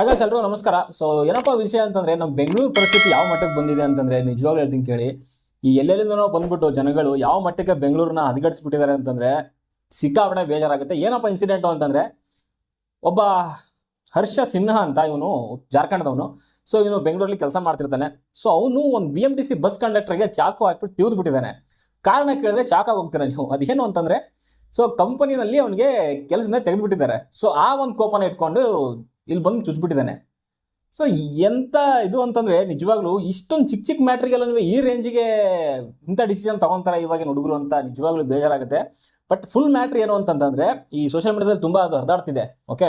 ಹಾಗಾಗಿ ಎಲ್ರಿಗೂ ನಮಸ್ಕಾರ. ಸೊ ಏನಪ್ಪ ವಿಷಯ ಅಂತಂದ್ರೆ ನಮ್ಮ ಬೆಂಗಳೂರು ಪರಿಸ್ಥಿತಿ ಯಾವ ಮಟ್ಟಕ್ಕೆ ಬಂದಿದೆ ಅಂತಂದ್ರೆ, ನಿಜವಾಗ್ಲೂ ಹೇಳ್ತೀನಿ ಕೇಳಿ. ಈ ಎಲ್ಲೆಲ್ಲಿಂದನೋ ಬಂದ್ಬಿಟ್ಟು ಜನಗಳು ಯಾವ ಮಟ್ಟಕ್ಕೆ ಬೆಂಗಳೂರನ್ನ ಹದಗಡಿಸ್ಬಿಟ್ಟಿದ್ದಾರೆ ಅಂತಂದ್ರೆ, ಸಿಕ್ಕಾಪಟ್ಟೆ ಬೇಜಾರಾಗುತ್ತೆ. ಏನಪ್ಪ ಇನ್ಸಿಡೆಂಟು ಅಂತಂದ್ರೆ, ಒಬ್ಬ ಹರ್ಷ ಸಿನ್ಹಾ ಅಂತ ಇವನು, ಜಾರ್ಖಂಡ್ದವನು. ಸೊ ಇವನು ಬೆಂಗಳೂರಲ್ಲಿ ಕೆಲಸ ಮಾಡ್ತಿರ್ತಾನೆ. ಸೊ ಅವನು ಒಂದು B M T C bus ಕಂಡಕ್ಟರ್ಗೆ ಚಾಕು ಹಾಕ್ಬಿಟ್ಟು ಟ್ಯೂದ್ ಬಿಟ್ಟಿದ್ದಾನೆ. ಕಾರಣ ಕೇಳಿದ್ರೆ ಶಾಕ್ ಹೋಗ್ತೀರ ನೀವು? ಅದೇನು ಅಂತಂದ್ರೆ ಸೊ ಕಂಪನಿನಲ್ಲಿ ಅವನಿಗೆ ಕೆಲಸದಿಂದ ತೆಗೆದುಬಿಟ್ಟಿದ್ದಾರೆ. ಸೊ ಆ ಒಂದು ಕೋಪನ ಇಟ್ಕೊಂಡು ಇಲ್ಲಿ ಬಂದು ಚುಚ್ಬಿಟ್ಟಿದ್ದಾನೆ. ಸೊ ಎಂಥ ಇದು ಅಂತಂದರೆ ನಿಜವಾಗ್ಲೂ ಇಷ್ಟೊಂದು ಚಿಕ್ಕ ಚಿಕ್ಕ ಮ್ಯಾಟ್ರಿಗೆಲ್ಲ ನೀವು ಈ ರೇಂಜಿಗೆ ಇಂಥ ಡಿಸಿಷನ್ ತೊಗೊತಾರೆ ಇವಾಗಿನ ಹುಡುಗರು ಅಂತ ನಿಜವಾಗ್ಲೂ ಬೇಜಾರಾಗುತ್ತೆ. ಬಟ್ ಫುಲ್ ಮ್ಯಾಟ್ರ್ ಏನು ಅಂತಂತಂದರೆ ಈ ಸೋಷಿಯಲ್ ಮೀಡಿಯಾದಲ್ಲಿ ತುಂಬ ಅದು ಹರಿದಾಡ್ತಿದೆ ಓಕೆ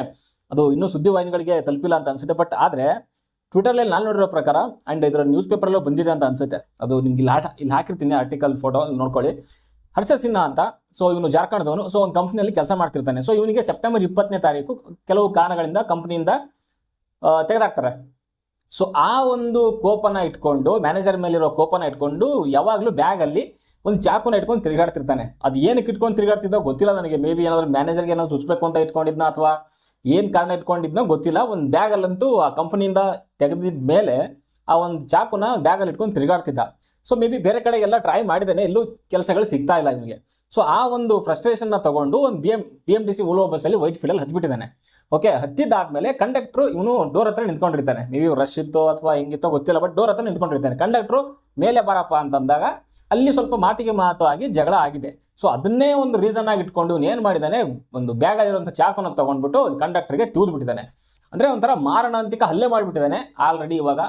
ಅದು ಇನ್ನೂ ಸುದ್ದಿ ವಾಹಿನಿಗಳಿಗೆ ತಲುಪಿಲ್ಲ ಅಂತ ಅನಿಸುತ್ತೆ. ಬಟ್ ಆದರೆ ಟ್ವಿಟರ್ಲಿ ನಾನು ನೋಡಿರೋ ಪ್ರಕಾರ ಆ್ಯಂಡ್ ಇದರ ನ್ಯೂಸ್ ಪೇಪರಲ್ಲೂ ಬಂದಿದೆ ಅಂತ ಅನ್ಸುತ್ತೆ. ಅದು ನಿಮ್ಗೆ ಇಲ್ಲಿ ಆಟ ಇಲ್ಲಿ ಹಾಕಿರ್ತೀನಿ ಆರ್ಟಿಕಲ್ ಫೋಟೋ ನೋಡ್ಕೊಳ್ಳಿ. ಹರ್ಷ ಸಿನ್ಹಾ ಅಂತ. ಸೊ ಇವನು ಜಾರ್ಖಂಡ್ದವನು. ಸೊ ಒಂದು ಕಂಪ್ನಿಯಲ್ಲಿ ಕೆಲಸ ಮಾಡ್ತಿರ್ತಾನೆ. ಸೊ ಇವನಿಗೆ ಸೆಪ್ಟೆಂಬರ್ ಇಪ್ಪತ್ತನೇ ತಾರೀಕು ಕೆಲವು ಕಾರಣಗಳಿಂದ ಕಂಪ್ನಿಯಿಂದ ತೆಗೆದಾಕ್ತಾರೆ. ಸೊ ಆ ಒಂದು ಕೋಪನ ಇಟ್ಕೊಂಡು ಮ್ಯಾನೇಜರ್ ಮೇಲಿರೋ ಕೋಪನ ಇಟ್ಕೊಂಡು, ಯಾವಾಗಲೂ ಬ್ಯಾಗಲ್ಲಿ ಒಂದು ಚಾಕುನ ಇಟ್ಕೊಂಡು ತಿರುಗಾಡ್ತಿರ್ತಾನೆ. ಅದು ಏನಕ್ಕೆ ಇಟ್ಕೊಂಡು ತಿರುಗಾಡ್ತಿದ್ದೋ ಗೊತ್ತಿಲ್ಲ ನನಗೆ. ಮೇ ಬಿ ಏನಾದ್ರು ಮ್ಯಾನೇಜರ್ಗೆ ಏನಾದ್ರು ಚುಚ್ಚಬೇಕು ಅಂತ ಇಟ್ಕೊಂಡಿದ್ನ ಅಥವಾ ಏನು ಕಾರಣ ಇಟ್ಕೊಂಡಿದ್ನೋ ಗೊತ್ತಿಲ್ಲ. ಒಂದು ಬ್ಯಾಗಲ್ಲಂತೂ ಆ ಕಂಪನಿಯಿಂದ ತೆಗೆದಿದ್ದ ಮೇಲೆ ಆ ಒಂದು ಚಾಕುನ ಬ್ಯಾಗಲ್ಲಿ ಇಟ್ಕೊಂಡು ತಿರುಗಾಡ್ತಿದ್ದ. ಸೊ ಮೇ ಬಿ ಬೇರೆ ಕಡೆ ಎಲ್ಲ ಟ್ರೈ ಮಾಡಿದ್ದೇನೆ, ಎಲ್ಲೂ ಕೆಲಸಗಳು ಸಿಗ್ತಾ ಇಲ್ಲ ನಿಮಗೆ. ಸೊ ಆ ಒಂದು ಫ್ರಸ್ಟ್ರೇಷನ್ನ ತಗೊಂಡು ಒಂದು B M B M D C Ola ಬಸ್ಸಲ್ಲಿ ವೈಟ್ ಫೀಲ್ಡಲ್ಲಿ ಹತ್ಬಿಟ್ಟಿದ್ದಾನೆ. ಓಕೆ ಹತ್ತಿದ್ದಾದ್ಮೇಲೆ ಕಂಡಕ್ಟ್ರು ಇವನು ಡೋರ್ ಹತ್ರ ನಿಂತ್ಕೊಂಡಿರ್ತಾನೆ. ಮೇ ರಶ್ ಇತ್ತೋ ಅಥವಾ ಹೆಂಗಿತ್ತೋ ಗೊತ್ತಿಲ್ಲ ಬಟ್ ಡೋರ್ ಹತ್ರ ನಿಂತ್ಕೊಂಡಿರ್ತಾನೆ. ಕಂಡಕ್ಟ್ರು ಮೇಲೆ ಬರಪ್ಪ ಅಂತಂದಾಗ ಅಲ್ಲಿ ಸ್ವಲ್ಪ ಮಾತಿಗೆ ಮಾತು ಆಗಿ ಜಗಳ ಆಗಿದೆ. ಸೊ ಅದನ್ನೇ ಒಂದು ರೀಸನ್ ಆಗಿ ಇಟ್ಕೊಂಡು ಇವನು ಏನು ಮಾಡಿದ್ದಾನೆ, ಒಂದು ಬ್ಯಾಗ್ ಆಗಿರುವಂಥ ಚಾಕುನ ತಗೊಂಡ್ಬಿಟ್ಟು ಕಂಡಕ್ಟರ್ಗೆ ತೂದ್ಬಿಟ್ಟಿದ್ದಾನೆ. ಅಂದರೆ ಒಂಥರ ಮಾರಣಾಂತಿಕ ಹಲ್ಲೆ ಮಾಡಿಬಿಟ್ಟಿದ್ದಾನೆ. ಆಲ್ರೆಡಿ ಇವಾಗ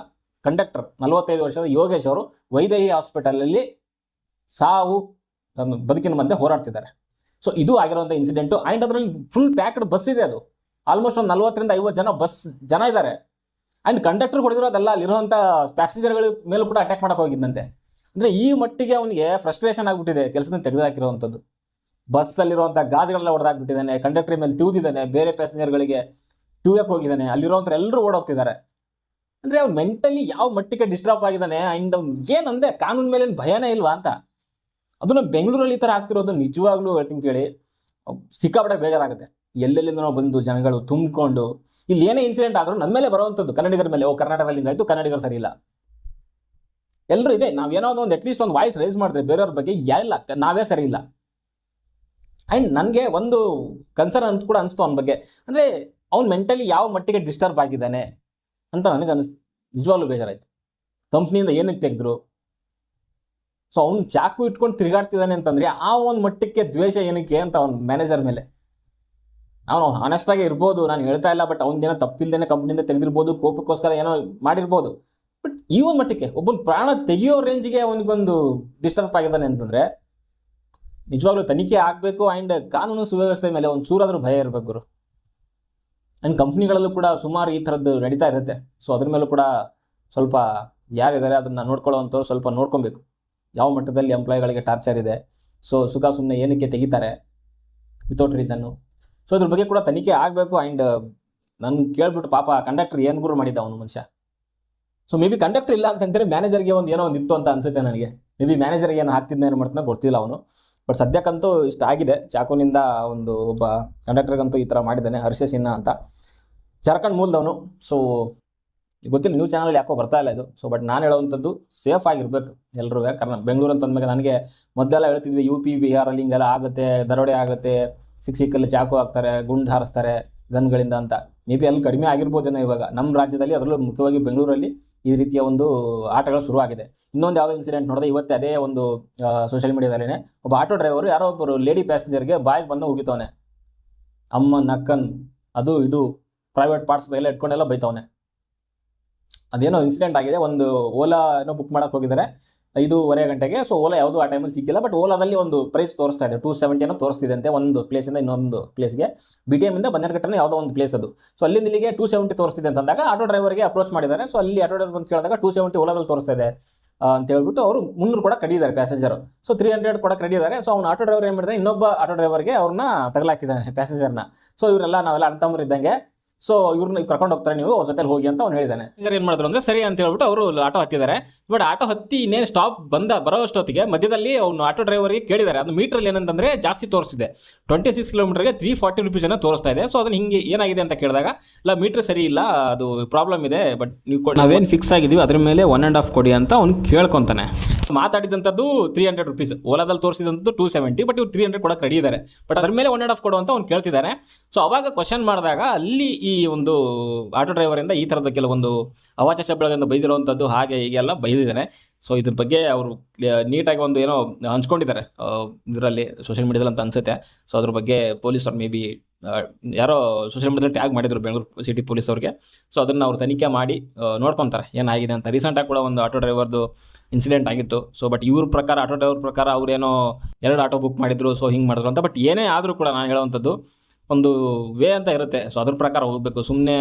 ಕಂಡಕ್ಟರ್, ನಲವತ್ತೈದು ವರ್ಷದ ಯೋಗೇಶ್ ಅವರು ವೈದೇಹಿ ಹಾಸ್ಪಿಟಲಲ್ಲಿ ಸಾವು ತಮ್ಮ ಬದುಕಿನ ಮಧ್ಯೆ ಹೋರಾಡ್ತಿದ್ದಾರೆ. ಸೊ ಇದು ಆಗಿರುವಂಥ ಇನ್ಸಿಡೆಂಟು ಆ್ಯಂಡ್ ಅದರಲ್ಲಿ ಫುಲ್ ಪ್ಯಾಕ್ಡ್ ಬಸ್ ಇದೆ ಅದು. ಆಲ್ಮೋಸ್ಟ್ ಒಂದು ನಲ್ವತ್ತರಿಂದ ಐವತ್ತು ಜನ ಬಸ್ ಜನ ಇದ್ದಾರೆ. ಆ್ಯಂಡ್ ಕಂಡಕ್ಟರ್ ಹೊಡೆದಿರೋದಲ್ಲ ಅಲ್ಲಿರುವಂಥ ಪ್ಯಾಸೆಂಜರ್ಗಳ ಮೇಲೂ ಕೂಡ ಅಟ್ಯಾಕ್ ಮಾಡೋಕೆ ಹೋಗಿದ್ದಂತೆ ಅಂದರೆ ಈ ಮಟ್ಟಿಗೆ ಅವನಿಗೆ ಫ್ರಸ್ಟ್ರೇಷನ್ ಆಗಿಬಿಟ್ಟಿದೆ ಕೆಲಸದಿಂದ ತೆಗೆದುಹಾಕಿರುವಂಥದ್ದು ಬಸ್ಸಲ್ಲಿರುವಂಥ ಗಾಜುಗಳೆಲ್ಲ ಹೊಡೆದಾಕ್ಬಿಟ್ಟಿದ್ದಾನೆ ಕಂಡಕ್ಟರ್ ಮೇಲೆ ತಿವಿದಿದ್ದಾನೆ, ಬೇರೆ ಪ್ಯಾಸೆಂಜರ್ಗಳಿಗೆ ತಿವಿಯಕ್ಕೆ ಹೋಗಿದ್ದಾನೆ. ಅಲ್ಲಿರುವಂಥ ಎಲ್ಲರೂ ಓಡೋಗ್ತಿದ್ದಾರೆ. ಅಂದರೆ ಅವ್ರು ಮೆಂಟಲಿ ಯಾವ ಮಟ್ಟಿಗೆ ಡಿಸ್ಟರ್ಬ್ ಆಗಿದ್ದಾನೆ ಆ್ಯಂಡ್ ಏನಂದೆ ಕಾನೂನು ಮೇಲೆ ಭಯನೇ ಇಲ್ವಾ ಅಂತ. ಅದನ್ನು ಬೆಂಗಳೂರಲ್ಲಿ ಈ ಥರ ಆಗ್ತಿರೋದು ನಿಜವಾಗ್ಲೂ ಹೇಳ್ತೀನಿ ಕೇಳಿ. ಸಿಕ್ಕಾಪಟ್ಟೆ ಬೇಜಾರಾಗುತ್ತೆ. ಎಲ್ಲೆಲ್ಲಿಂದನೋ ಬಂದು ಜನಗಳು ತುಂಬಿಕೊಂಡು, ಇಲ್ಲಿ ಏನೇ ಇನ್ಸಿಡೆಂಟ್ ಆದರೂ ನಮ್ಮ ಮೇಲೆ ಬರುವಂಥದ್ದು ಕನ್ನಡಿಗರ ಮೇಲೆ. ಓ ಕರ್ನಾಟಕದಲ್ಲಿ ಹಿಂಗಾಯ್ತು ಕನ್ನಡಿಗರು ಸರಿ ಇಲ್ಲ. ಎಲ್ಲರೂ ಇದೆ, ನಾವು ಏನೋ ಒಂದು ಅಟ್ಲೀಸ್ಟ್ ಒಂದು ವಾಯ್ಸ್ ರೈಸ್ ಮಾಡಿದ್ರೆ ಬೇರೆಯವ್ರ ಬಗ್ಗೆ, ಎಲ್ಲ ನಾವೇ ಸರಿ ಇಲ್ಲ. ಆ್ಯಂಡ್ ನನಗೆ ಒಂದು ಕನ್ಸರ್ನ್ ಅಂತ ಕೂಡ ಅನಿಸ್ತು ಅವನ ಬಗ್ಗೆ. ಅಂದರೆ ಅವ್ನು ಮೆಂಟಲಿ ಯಾವ ಮಟ್ಟಿಗೆ ಡಿಸ್ಟರ್ಬ್ ಆಗಿದ್ದಾನೆ? ಅಂತ ನನಗೆ ಅನಿಸ್, ನಿಜವಾಗ್ಲೂ ಬೇಜಾರಾಯಿತು. ಕಂಪ್ನಿಯಿಂದ ಏನಕ್ಕೆ ತೆಗೆದ್ರು? ಸೊ ಅವ್ನು ಚಾಕು ಇಟ್ಕೊಂಡು ತಿರುಗಾಡ್ತಿದ್ದಾನೆ ಅಂತಂದರೆ ಆ ಒಂದು ಮಟ್ಟಕ್ಕೆ ದ್ವೇಷ ಏನಕ್ಕೆ ಅಂತ ಅವ್ನ ಮ್ಯಾನೇಜರ್ ಮೇಲೆ. ಅವನು ಆನೆಸ್ಟಾಗೆ ಇರ್ಬೋದು, ನಾನು ಹೇಳ್ತಾ ಇಲ್ಲ ಬಟ್ ಅವ್ನದೇನೋ ತಪ್ಪಿಲ್ದೇನೆ ಕಂಪ್ನಿಯಿಂದ ತೆಗೆದಿರ್ಬೋದು, ಕೋಪಕ್ಕೋಸ್ಕರ ಏನೋ ಮಾಡಿರ್ಬೋದು. ಬಟ್ ಈ ಒಂದು ಮಟ್ಟಕ್ಕೆ ಒಬ್ಬನ ಪ್ರಾಣ ತೆಗೆಯೋ ರೇಂಜ್ಗೆ ಅವನಿಗೊಂದು ಡಿಸ್ಟರ್ಬ್ ಆಗಿದ್ದಾನೆ ಅಂತಂದರೆ, ನಿಜವಾಗ್ಲೂ ತನಿಖೆ ಆಗಬೇಕು ಆ್ಯಂಡ್ ಕಾನೂನು ಸುವ್ಯವಸ್ಥೆ ಮೇಲೆ ಒಂದು ಚೂರಾದರೂ ಭಯ ಇರಬೇಕು ಗುರು. ಆ್ಯಂಡ್ ಕಂಪ್ನಿಗಳಲ್ಲೂ ಕೂಡ ಸುಮಾರು ಈ ಥರದ್ದು ನಡೀತಾ ಇರುತ್ತೆ. ಸೊ ಅದ್ರ ಮೇಲೂ ಕೂಡ ಸ್ವಲ್ಪ ಯಾರಿದ್ದಾರೆ ಅದನ್ನು ನೋಡ್ಕೊಳ್ಳೋವಂಥವ್ರು ಸ್ವಲ್ಪ ನೋಡ್ಕೊಬೇಕು. ಯಾವ ಮಟ್ಟದಲ್ಲಿ ಎಂಪ್ಲಾಯಿಗಳಿಗೆ ಟಾರ್ಚರ್ ಇದೆ. ಸೊ ಸುಖ ಸುಮ್ಮನೆ ಏನಕ್ಕೆ ತೆಗಿತಾರೆ ವಿತೌಟ್ ರೀಸನ್ನು ಸೊ ಅದ್ರ ಬಗ್ಗೆ ಕೂಡ ತನಿಖೆ ಆಗಬೇಕು ಆ್ಯಂಡ್ ನನ್ನ ಕೇಳ್ಬಿಟ್ಟು ಪಾಪ ಕಂಡಕ್ಟರ್ ಏನು ಗುರು ಮಾಡಿದ್ದ ಅವನು ಮನುಷ್ಯ? ಸೊ ಮೇ ಬಿ ಕಂಡಕ್ಟರ್ ಇಲ್ಲ ಅಂತಂದರೆ ಮ್ಯಾನೇಜರ್ಗೆ ಒಂದು ಏನೋ ಒಂದು ಇತ್ತು ಅಂತ ಅನಿಸುತ್ತೆ ನನಗೆ. ಮೇ ಬಿ ಮ್ಯಾನೇಜರ್ಗೆ ಏನು ಹಾಕ್ತಿದ್ದ ಏನು ಮಾಡ್ತಾನೆ ಗೊತ್ತಿಲ್ಲ ಅವನು. ಬಟ್ ಸದ್ಯಕ್ಕಂತೂ ಇಷ್ಟ ಆಗಿದೆ. ಚಾಕುನಿಂದ ಒಂದು ಒಬ್ಬ ಕಂಡಕ್ಟರ್ಗಂತೂ ಈ ಥರ ಮಾಡಿದ್ದಾನೆ, ಹರ್ಷ ಸಿನ್ಹಾ ಅಂತ. ಜಾರ್ಖಂಡ್ ಮೂಲದವನು. ಸೊ ಗೊತ್ತಿಲ್ಲ ನ್ಯೂಸ್ ಚಾನಲ್ ಯಾಕೋ ಬರ್ತಾ ಇಲ್ಲ ಇದು. ಸೊ ಬಟ್ ನಾನು ಹೇಳುವಂಥದ್ದು ಸೇಫ್ ಆಗಿರ್ಬೇಕು ಎಲ್ಲರೂ ಕಾರಣ ಬೆಂಗಳೂರು ಅಂತ ಅಂದಮೇಲೆ ನನಗೆ ಮೊದಲೆಲ್ಲ ಹೇಳ್ತಿದ್ವಿ ಯು ಪಿ ಬಿಹಾರಲ್ಲಿ ಹಿಂಗೆಲ್ಲ ಆಗುತ್ತೆ, ದರೋಡೆ ಆಗುತ್ತೆ, ಸಿಕ್ ಸಿಕ್ಕಲ್ಲಿ ಚಾಕು ಹಾಕ್ತಾರೆ, ಗುಂಡು ಹಾರಿಸ್ತಾರೆ ಗನ್ಗಳಿಂದ ಅಂತ. ಮೇ ಬಿ ಅಲ್ಲಿ ಕಡಿಮೆ ಆಗಿರ್ಬೋದೇನೋ ಇವಾಗ. ನಮ್ಮ ರಾಜ್ಯದಲ್ಲಿ ಅದರಲ್ಲೂ ಮುಖ್ಯವಾಗಿ ಬೆಂಗಳೂರಲ್ಲಿ ಈ ರೀತಿಯ ಒಂದು ಆಟಗಳು ಶುರುವಾಗಿದೆ. ಇನ್ನೊಂದು ಯಾವುದೋ ಇನ್ಸಿಡೆಂಟ್ ನೋಡಿದೆ ಇವತ್ತೇ ಅದೇ ಒಂದು ಸೋಷಿಯಲ್ ಮೀಡಿಯಾದಲ್ಲೇ ಒಬ್ಬ ಆಟೋ ಡ್ರೈವರು ಯಾರೋ ಒಬ್ಬರು ಲೇಡಿ ಪ್ಯಾಸೆಂಜರ್ಗೆ ಬಾಯಿಗೆ ಬಂದು ಹೋಗಿತವನೆ ಅಮ್ಮ, ನಕ್ಕನ್, ಅದು ಇದು ಪ್ರೈವೇಟ್ ಪಾರ್ಟ್ಸ್ ಮೇಲೆ ಇಟ್ಕೊಂಡೆಲ್ಲ ಬೈತವನೆ. ಅದೇನೋ ಇನ್ಸಿಡೆಂಟ್ ಆಗಿದೆ, ಒಂದು ಓಲಾ ಏನೋ ಬುಕ್ ಮಾಡಕ್ಕೆ ಹೋಗಿದ್ದಾರೆ. ಐದೂವರೆ ಗಂಟೆಗೆ. ಸೊ ಓಲಾ ಯಾವುದು ಆ ಟೈಮಲ್ಲಿ ಸಿಕ್ಕಿಲ್ಲ ಬಟ್ ಓಲಾದಲ್ಲಿ ಒಂದು ಪ್ರೈಸ್ ತೋರಿಸ್ತಾ ಇದೆ. ಟೂ ಸೆವೆಂಟಿನ ತೋರಿಸ್ತಿದೆ ಅಂತೆ ಒಂದು ಪ್ಲೇಸಿಂದ ಇನ್ನೊಂದು ಪ್ಲೇಸ್ಗೆ ಬಿ ಟಿ ಎಮ್ಮಿಂದ ಬನ್ನೇರ್ಘಟ್ಟನ ಯಾವುದೋ ಒಂದು ಪ್ಲೇಸ್ ಅದು. ಸೊ ಅಲ್ಲಿಂದ ಇಲ್ಲಿಗೆ ಟೂ ಸೆವೆಂಟಿ ತೋರಿಸ್ತಿದೆ ಅಂತಂದಾಗ ಆಟೋ ಡ್ರೈವರ್ಗೆ ಅಪ್ರೋಚ್ ಮಾಡಿದ್ದಾರೆ. ಸೊ ಅಲ್ಲಿ ಆಟೋ ಡ್ರೈವರ್ ಬಂದು ಕೇಳಿದಾಗ ಟೂ ಸೆವೆಂಟಿ ಓಲಾದಲ್ಲಿ ತೋರಿಸ್ತಾ ಇದೆ ಅಂತ ಹೇಳ್ಬಿಟ್ಟು ಅವರು ಮುನ್ನೂರು ಕೂಡ ಕಡಿದ್ದಾರೆ ಪ್ಯಾಸೆಂಜರ್ ಸೊ ತ್ರೀ ಹಂಡ್ರೆಡ್ ಕೂಡ ಕಡಿದ್ದಾರೆ ಸೊ ಅವ್ನು ಆಟೋ ಡ್ರೈವರ್ ಏನು ಮಾಡಿದ್ರೆ ಇನ್ನೊಬ್ಬ ಆಟೋ ಡ್ರೈವರ್ಗೆ ಅವ್ರನ್ನ ತಗಲಾಕಿದ್ದಾನೆ ಪ್ಯಾಸೆಂಜರ್ನ ಸೊ ಇವರೆಲ್ಲ ನಾವೆಲ್ಲ ಅಣ್ತಮ್ಮರು ಇದ್ದಂಗೆ ಸೊ ಇವ್ರನ್ನ ಕರ್ಕೊಂಡು ಹೋಗ್ತಾರೆ ನೀವು ಅವ್ರ ಜೊತೆ ಹೋಗಿ ಅಂತ ಅವ್ನು ಹೇಳಿದಾನೆ. ಸರ್ ಏನು ಮಾಡಿದ್ರು ಅಂದ್ರೆ ಸರಿ ಅಂತ ಹೇಳ್ಬಿಟ್ಟು ಅವರು ಆಟೋ ಹತ್ತಿದ್ದಾರೆ. ಬಟ್ ಆಟೋ ಹತ್ತಿ ಇನ್ನೇನು ಸ್ಟಾಪ್ ಬಂದ ಬರೋ ಅಷ್ಟೊತ್ತಿಗೆ ಮಧ್ಯದಲ್ಲಿ ಅವ್ನು ಆಟೋ ಡ್ರೈವರ್ಗೆ ಕೇಳಿದ್ದಾರೆ ಅದು ಮೀಟ್ರಲ್ಲಿ ಏನಂತಂದ್ರೆ ಜಾಸ್ತಿ ತೋರಿಸಿದೆ. ಟ್ವೆಂಟಿ ಸಿಕ್ಸ್ ಕಿಲೋಮೀಟರ್ಗೆ ತ್ರೀ ಫಾರ್ಟಿ ರುಪೀಸ್ ಅನ್ನ ತೋರಿಸ್ತಾ ಇದೆ. ಸೊ ಅದನ್ನ ಹಿಂಗೆ ಏನಾಗಿದೆ ಅಂತ ಕೇಳಿದಾಗ ಇಲ್ಲ ಮೀಟರ್ ಸರಿ ಇಲ್ಲ ಅದು ಪ್ರಾಬ್ಲಮ್ ಇದೆ ಬಟ್ ನೀವು ನಾವೇನು ಫಿಕ್ಸ್ ಆಗಿದ್ದೀವಿ ಅದ್ರ ಮೇಲೆ ಒನ್ ಆ್ಯಂಡ್ ಹಾಫ್ ಕೊಡಿ ಅಂತ ಅವ್ನು ಕೇಳ್ಕೊತಾನೆ. ಮಾತಾಡಿದಂಥದ್ದು ತ್ರೀ ಹಂಡ್ರೆಡ್ ರುಪೀಸ್ ಓಲಾದಲ್ಲಿ ತೋರಿಸಿದಂಥದ್ದು ಟೂ ಸೆವೆಂಟಿ ಬಟ್ ಇವ್ರು ತ್ರೀ ಹಂಡ್ರೆಡ್ ಕೊಡಕ್ಕೆ ರೆಡಿ ಇದ್ದಾರೆ ಬಟ್ ಅದ್ರ ಮೇಲೆ ಒನ್ ಆ್ಯಂಡ್ ಹಾಫ್ ಕೊಡು ಅಂತ ಅವ್ನು ಕೇಳ್ತಿದ್ದಾರೆ ಸೊ ಅವಾಗ ಕ್ವಶನ್ ಮಾಡಿದಾಗ ಅಲ್ಲಿ ಈ ಒಂದು ಆಟೋ ಡ್ರೈವರಿಂದ ಈ ಥರದ ಕೆಲವೊಂದು ಅವಾಚ ಶಬ್ದಗಳಿಂದ ಬೈದಿರುವಂಥದ್ದು ಹಾಗೆ ಹೀಗೆ ಎಲ್ಲ ಬೈದಿದ್ದಾನೆ. ಸೊ ಇದ್ರ ಬಗ್ಗೆ ಅವರು ನೀಟಾಗಿ ಒಂದು ಏನೋ ಹಂಚ್ಕೊಂಡಿದ್ದಾರೆ. ಇದರಲ್ಲಿ ಸೋಷಿಯಲ್ ಮೀಡಿಯಾದಲ್ಲಿ ಅಂತ ಅನ್ಸುತ್ತೆ. ಸೊ ಅದ್ರ ಬಗ್ಗೆ ಪೊಲೀಸರು ಮೇ ಬಿ ಯಾರೋ ಸೋಷಿಯಲ್ ಮೀಡಿಯಾದಲ್ಲಿ ಟ್ಯಾಗ್ ಮಾಡಿದ್ರು ಬೆಂಗಳೂರು ಸಿಟಿ ಪೊಲೀಸ್ ಅವ್ರಿಗೆ. ಸೊ ಅದನ್ನು ಅವ್ರು ತನಿಖೆ ಮಾಡಿ ನೋಡ್ಕೊತಾರೆ ನೋಡ್ಕೊಂತಾರೆ ಏನಾಗಿದೆ ಅಂತ. ರೀಸೆಂಟಾಗಿ ಕೂಡ ಒಂದು ಆಟೋ ಡ್ರೈವರ್ದು ಇನ್ಸಿಡೆಂಟ್ ಆಗಿತ್ತು. ಸೊ ಬಟ್ ಇವ್ರ ಪ್ರಕಾರ, ಆಟೋ ಡ್ರೈವರ್ ಪ್ರಕಾರ ಅವ್ರೇನೋ ಎರಡು ಆಟೋ ಬುಕ್ ಮಾಡಿದ್ರು. ಸೊ ಹಿಂಗೆ ಮಾಡಿದ್ರು ಅಂತ. ಬಟ್ ಏನೇ ಆದರೂ ಕೂಡ ನಾನು ಹೇಳೋವಂಥದ್ದು ಒಂದು ವೇ ಅಂತ ಇರುತ್ತೆ. ಸೊ ಅದ್ರ ಪ್ರಕಾರ ಹೋಗಬೇಕು. ಸುಮ್ಮನೆ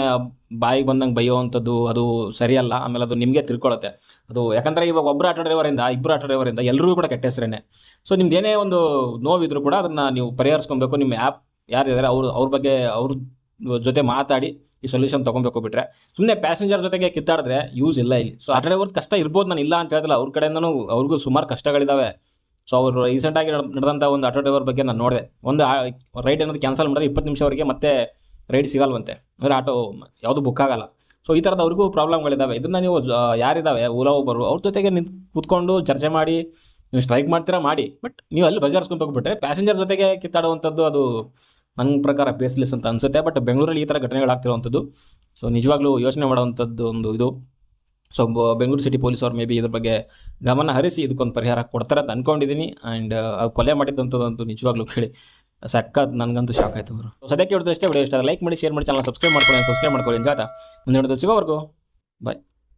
ಬಾಯಿಗೆ ಬಂದಂಗೆ ಬೈಯೋವಂಥದ್ದು ಅದು ಸರಿಯಲ್ಲ. ಆಮೇಲೆ ಅದು ನಿಮಗೆ ತಿಳ್ಕೊಳ್ಳುತ್ತೆ ಅದು ಯಾಕಂದರೆ ಇವಾಗ ಒಬ್ಬರು ಆಟೋ ಡ್ರೈವರಿಂದ ಇಬ್ಬರು ಆಟೋ ಡ್ರೈವರಿಂದ ಎಲ್ಲರಿಗೂ ಕೂಡ ಕೆಟ್ಟ ಹೆಸರೇನೆ. ಸೊ ನಿಮ್ದು ಏನೇ ಒಂದು ನೋವಿದ್ರು ಕೂಡ ಅದನ್ನು ನೀವು ಪರಿಹರಿಸ್ಕೊಬೇಕು. ನಿಮ್ಮ ಆ್ಯಪ್ ಯಾರಿದ್ದಾರೆ ಅವ್ರು, ಅವ್ರ ಬಗ್ಗೆ ಅವ್ರ ಜೊತೆ ಮಾತಾಡಿ ಈ ಸೊಲ್ಯೂಷನ್ ತೊಗೊಬೇಕು ಬಿಟ್ಟರೆ ಸುಮ್ಮನೆ ಪ್ಯಾಸೆಂಜರ್ ಜೊತೆಗೆ ಕಿತ್ತಾಡಿದ್ರೆ ಯೂಸ್ ಇಲ್ಲ ಇಲ್ಲಿ. ಸೊ ಆ ಡ್ರೈವರ್ ಕಷ್ಟ ಇರ್ಬೋದು. ನಾನು ಇಲ್ಲ ಅಂತ ಹೇಳ್ತಿಲ್ಲ, ಅವ್ರ ಕಡೆಯಿಂದನೂ ಅವ್ರಿಗೂ ಸುಮಾರು ಕಷ್ಟಗಳಿದ್ದಾವೆ ಸೊ ಅವರು ರೀಸೆಂಟಾಗಿ ನಡೆದಂಥ ಒಂದು ಆಟೋ ಡ್ರೈವರ್ ಬಗ್ಗೆ ನಾನು ನೋಡಿದೆ. ಒಂದು ರೈಡ್ ಏನಾದರೂ ಕ್ಯಾನ್ಸಲ್ ಮಾಡಿದ್ರೆ ಇಪ್ಪತ್ತು ನಿಮಿಷವರೆಗೆ ಮತ್ತೆ ರೈಡ್ ಸಿಗಲ್ವಂತೆ. ಅಂದರೆ ಆಟೋ ಯಾವುದು ಬುಕ್ ಆಗಲ್ಲ. ಸೊ ಈ ಥರದ ಅವ್ರಿಗೂ ಪ್ರಾಬ್ಲಮ್ಗಳಿದ್ದಾವೆ ಇದನ್ನು ನೀವು ಯಾರಿದ್ದಾವೆ ಓಲಾ ಒಬ್ಬರು ಅವ್ರ ಜೊತೆಗೆ ನಿಂತು ಕೂತ್ಕೊಂಡು ಚರ್ಚೆ ಮಾಡಿ, ನೀವು ಸ್ಟ್ರೈಕ್ ಮಾಡ್ತೀರಾ, ಮಾಡಿ. ಬಟ್ ನೀವು ಅಲ್ಲಿ ಬಗೆಹರಿಸ್ಕೊಂಡ್ಬಿಟ್ರೆ ಪ್ಯಾಸೆಂಜರ್ ಜೊತೆಗೆ ಕಿತ್ತಾಡುವಂಥದ್ದು ಅದು ನನ್ನ ಪ್ರಕಾರ ಬೇಸ್ಲೆಸ್ ಅಂತ ಅನಿಸುತ್ತೆ. ಬಟ್ ಬೆಂಗಳೂರಲ್ಲಿ ಈ ಥರ ಘಟನೆಗಳಾಗ್ತಿರುವಂಥದ್ದು ಸೊ ನಿಜವಾಗ್ಲೂ ಯೋಚನೆ ಮಾಡುವಂಥದ್ದು ಒಂದು ಇದು. ಸೊ ಬೆಂಗಳೂರು ಸಿಟಿ ಪೊಲೀಸ್ ಅವ್ರು ಮೇ ಬಿ ಇದ್ರ ಬಗ್ಗೆ ಗಮನ ಹರಿಸಿ ಇದಕ್ಕೊಂದು ಪರಿಹಾರ ಕೊಡ್ತಾರೆ ಅಂತ ಅನ್ಕೊಂಡಿದ್ದೀನಿ ಆ್ಯಂಡ್ ಕೊಲೆ ಮಾಡಿದ್ದಂಥದ್ದಂತೂ ನಿಜವಾಗ್ಲೂ ಕೇಳಿ. ಸಕ್ಕತ್ ನನಗಂತೂ ಶಾಕ್ ಆಯಿತು ಅವರು ಸದ್ಯಕ್ಕೆ ಹಿಡಿದು ಅಷ್ಟೇ. ವಿಡಿಯೋ ಇಷ್ಟ ಲೈಕ್ ಮಾಡಿ ಶೇರ್ ಮಾಡಿ ಚಾನಲ್ ಸಬ್ಸ್ಕ್ರೈಬ್ ಮಾಡ್ಕೊಳ್ಳಿ. ಸಬ್ಸ್ಕ್ರೈಬ್ ಮಾಡ್ಕೊಳ್ಳಿ. ಅಂತ ಮುಂದೆ ಹಿಡಿದು ಸಿಗೋವರೆಗೂ. ಬಾಯ್